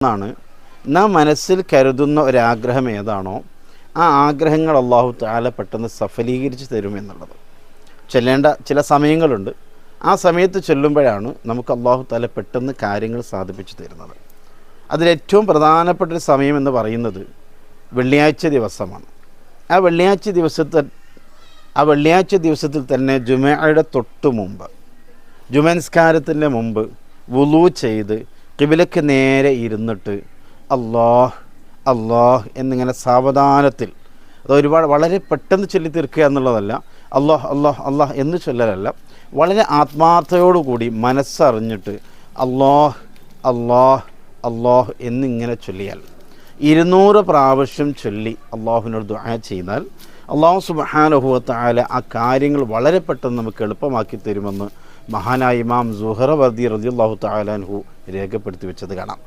എന്നാണ്. നാം മനസ്സിൽ കരുതുന്ന ഒരാഗ്രഹം ഏതാണോ ആ ആഗ്രഹങ്ങൾ അള്ളാഹു താല പെട്ടെന്ന് സഫലീകരിച്ച് തരും എന്നുള്ളത്. ചെല്ലേണ്ട ചില സമയങ്ങളുണ്ട്. ആ സമയത്ത് ചെല്ലുമ്പോഴാണ് നമുക്ക് അള്ളാഹു താല പെട്ടെന്ന് കാര്യങ്ങൾ സാധിപ്പിച്ചു തരുന്നത്. അതിലേറ്റവും പ്രധാനപ്പെട്ട ഒരു സമയം എന്ന് പറയുന്നത് വെള്ളിയാഴ്ച ദിവസമാണ്. ആ വെള്ളിയാഴ്ച ദിവസത്തെ ആ വെള്ളിയാഴ്ച ദിവസത്തിൽ തന്നെ ജുമയുടെ തൊട്ട് മുമ്പ് ജുമൻസ്കാരത്തിന്റെ മുമ്പ് വുലു ചെയ്ത് കിബിലക്ക് നേരെ ഇരുന്നിട്ട് അള്ളാഹ് അള്ളാഹ് എന്നിങ്ങനെ സാവധാനത്തിൽ അത് ഒരുപാട് വളരെ പെട്ടെന്ന് ചൊല്ലി തീർക്കുക എന്നുള്ളതല്ല അള്ളാഹ് അള്ളാഹ് അള്ളാഹ് എന്ന് ചൊല്ലലല്ല വളരെ ആത്മാർത്ഥയോടുകൂടി മനസ്സറിഞ്ഞിട്ട് അള്ളാഹ് അള്ളാഹ് അള്ളാഹ് എന്നിങ്ങനെ ചൊല്ലിയാൽ. ഇരുന്നൂറ് പ്രാവശ്യം ചൊല്ലി അള്ളാഹുവിനോട് ദുആ ചെയ്താൽ അള്ളാഹു തആല ആ കാര്യങ്ങൾ വളരെ പെട്ടെന്ന് നമുക്ക് എളുപ്പമാക്കി തരുമെന്ന് മഹാനായ ഇമാം സുഹറ വർദി റതി അള്ളാഹു താലാൻഹു രേഖപ്പെടുത്തി വെച്ചത് കാണാം.